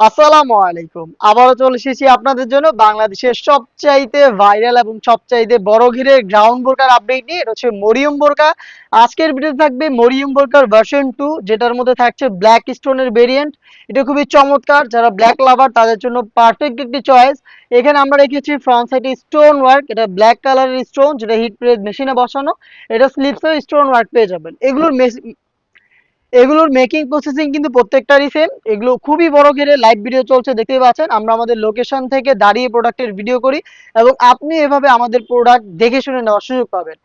আসসালামু আলাইকুম। আবারও চলে এসেছি আপনাদের জন্য বাংলাদেশের সবচাইতে ভাইরাল এবং সবচাইতে বড় ঘিরে গ্রাউন্ড বোরকার আপডেট নিয়ে। এটা হচ্ছে মরিয়ম বোরকা আজকের ভিডিও থাকবে মরিয়ম বোরকার ভার্সন টু যেটার মধ্যে থাকছে ব্ল্যাক স্টোনের ভেরিয়েন্ট এটা খুবই চমৎকার। যারা ব্ল্যাক লাভার তাদের জন্য পারফেক্ট একটি চয়েস এখানে আমরা রেখেছি ফ্রন্ট সাইডে স্টোন ওয়ার্ক এটা ব্ল্যাক কালারের স্টোন যেটা হিট প্রেস মেশিনে বসানো। এটা স্লিপসেও স্টোন ওয়ার্ক পেয়ে যাবেন। এগুলোর এগুলোর মেকিং প্রসেসিং কিন্তু প্রত্যেকটারই সেম এগুলো খুবই বড় ঘেরে লাইভ ভিডিও চলছে, দেখতেই পাচ্ছেন। আমরা আমাদের লোকেশন থেকে দাঁড়িয়ে প্রোডাক্টের ভিডিও করি এবং আপনি এভাবে আমাদের প্রোডাক্ট দেখে শুনে নেওয়ার সুযোগ পাবেন।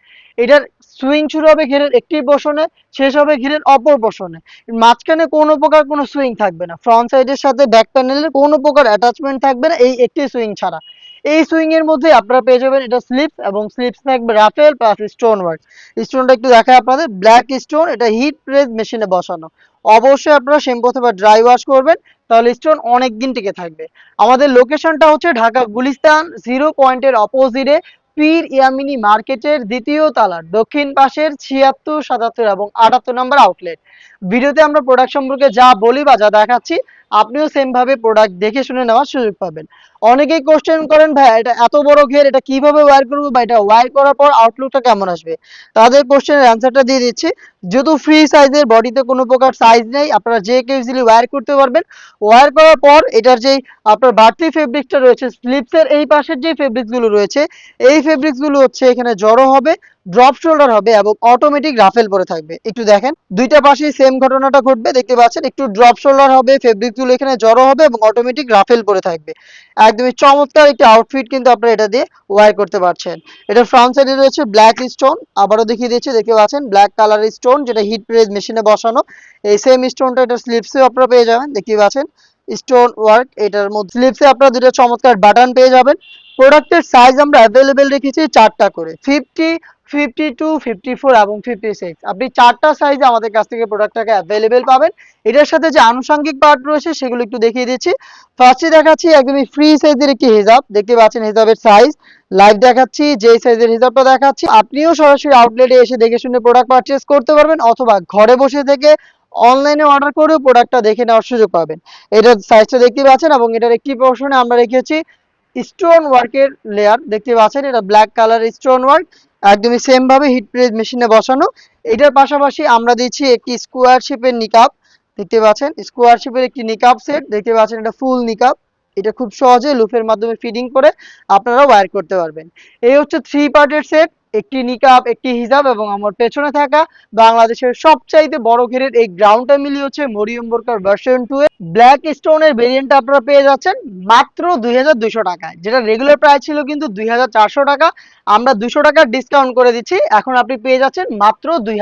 এটার সুইং শুরু হবে ঘেরের একটি পোষণে শেষ হবে ঘেরের অপর পোষণে মাঝখানে কোনো প্রকার কোনো সুইং থাকবে না। ফ্রন্ট সাইডের সাথে ব্যাক প্যানেলের কোনো প্রকার অ্যাটাচমেন্ট থাকবে না, এই একটি সুইং ছাড়া। এই সুইং এর মধ্যে আপনারা পেয়ে যাবেন এটা স্লিপস এবং স্লিপস থাকবে রাফেল প্লাস স্টোন ওয়ার্ক স্টোনটা একটু দেখায় আপনাদের ব্ল্যাক স্টোন এটা হিট প্রেস মেশিনে বসানো। অবশ্যই আপনারা শ্যাম্পু অথবা ড্রাই ওয়াশ করবেন, তাহলে স্টোন অনেক দিন টিকে থাকবে। আমাদের লোকেশনটা হচ্ছে ঢাকা গুলিস্তান জিরো পয়েন্টের অপোজিটে পীর ইয়ামিনী মার্কেটের দ্বিতীয় তালার দক্ষিণ পাশের ছিয়াত্তর, সাতাত্তর এবং আটাত্তর নম্বর আউটলেট ভিডিওতে আমরা প্রোডাক্ট সম্পর্কে যা বলি বা যা দেখাচ্ছি আপনিও সেম ভাবে প্রোডাক্ট দেখে শুনে নেওয়ার সুযোগ পাবেন। অনেকেই কোশ্চেন করেন, ভাই, এটা এত বড় ঘের, এটা কীভাবে ওয়ার করব? বা এটা ওয়ার করার পর আউটলুকটা কেমন আসবে? তাদের কোশ্চেনের অ্যান্সারটা দিয়ে দিচ্ছি। যেহেতু ফ্রি সাইজের বডিতে কোনো প্রকার সাইজ নেই, আপনারা যে কেউ ইজিলি ওয়ার করতে পারবেন। ওয়ার করার পর এটার যেই আপনার বাড়তি ফেব্রিক্সটা রয়েছে স্লিপসের এই পাশের যে ফেব্রিক্সগুলো রয়েছে, এই ফেব্রিক্সগুলো হচ্ছে এখানে জড়ো হবে। ড্রপ শোল্ডার হবে এবং অটোমেটিক রাফেল পরে থাকবে। একটু দেখেন, দুইটা পাশেই সেম ঘটনাটা ঘটবে, দেখতে পাচ্ছেন, একটু ড্রপ শোল্ডার হবে ফেব্রিকগুলো এখানে জড়ো হবে এবং অটোমেটিক রাফেল পরে থাকবে। একদমই চমৎকার একটি আউটফিট কিন্তু আপনারা এটা দিয়ে ওয়ার করতে পারছেন। এটা ফ্রন্ট সাইডে রয়েছে ব্ল্যাক স্টোন আবারও দেখিয়ে দিচ্ছি, দেখতে পাচ্ছেন ব্ল্যাক কালারের স্টোন যেটা হিট প্রেস মেশিনে বসানো। এই সেম স্টোনটা এটা স্লিপসে আপনারা পেয়ে যাবেন, দেখতে পাচ্ছেন স্টোন ওয়ার্ক এটার মধ্যে স্লিপসে আপনারা দুটো চমৎকার বাটন পেয়ে যাবেন। প্রোডাক্টের সাইজ আমরা অ্যাভেলেবেল রেখেছি চারটা করে fifty fifty two fifty four এবং ফিফটি সিক্স আপনি চারটা সাইজে আমাদের কাছ থেকে প্রোডাক্টটাকে অ্যাভেলেবেল পাবেন। এটার সাথে যে আনুষঙ্গিক পার্ট রয়েছে, সেগুলো একটু দেখিয়ে দিচ্ছি। ফার্স্টে দেখাচ্ছি একদমই ফ্রি সাইজের একটি হিজাব। দেখতে পাচ্ছেন হিজাবের সাইজ লাইভ দেখাচ্ছি যে সাইজের হিজাবটা দেখাচ্ছি, আপনিও সরাসরি আউটলেটে এসে দেখে শুনে প্রোডাক্ট পারচেস করতে পারবেন অথবা ঘরে বসে থেকে অনলাইনে অর্ডার করেও প্রোডাক্টটা দেখে নেওয়ার সুযোগ পাবেন। এটার সাইজটা দেখতে পাচ্ছেন এবং এটার একটি পোর্শনে আমরা রেখেছি স্টোন ওয়ার্কের লেয়ার দেখতে পাচ্ছেন, এটা ব্ল্যাক কালার স্টোন ওয়ার্ক একদমই সেম ভাবে হিট প্রেস মেশিনে বসানো। এটার পাশাপাশি আমরা দিচ্ছি একটি স্কোয়ার শেপের নিকাপ দেখতে পাচ্ছেন? স্কোয়ার শেপের একটি নিকাপ সেট দেখতে পাচ্ছেন এটা ফুল নিকাপ এটা খুব সহজে লুফের মাধ্যমে ফিডিং করে আপনারা ওয়্যার করতে পারবেন। এই হচ্ছে থ্রি পার্টের সেট একটি নিকাব, একটি হিজাব এবং আমার পেছনে থাকা বাংলাদেশের সবচাইতে বড় ঘেরের এই গ্রাউন্ডটা মিলিয়ে হচ্ছে মরিয়ম বোরকার ভার্সন টু এর ব্ল্যাক স্টোনের ভেরিয়েন্টটা আপনারা পেয়ে যাচ্ছেন মাত্র দুই টাকায়। যেটা রেগুলার প্রাইস ছিল কিন্তু দুই হাজার চারশো টাকা। আমরা দুশো টাকা ডিসকাউন্ট করে দিচ্ছি। এখন আপনি পেয়ে যাচ্ছেন মাত্র দুই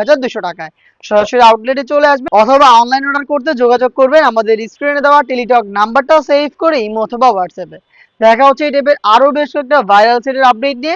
টাকায়। সরাসরি আউটলেটে চলে আসবে অথবা অনলাইন অর্ডার করতে যোগাযোগ করবেন। আমাদের স্ক্রিনে দেওয়া টেলিটক নাম্বারটাও সেভ করে ইমো অথবা হোয়াটসঅ্যাপে দেখা হচ্ছে এই টাইপের আরও বেশ কয়েকটা ভাইরাল সেটের আপডেট নিয়ে।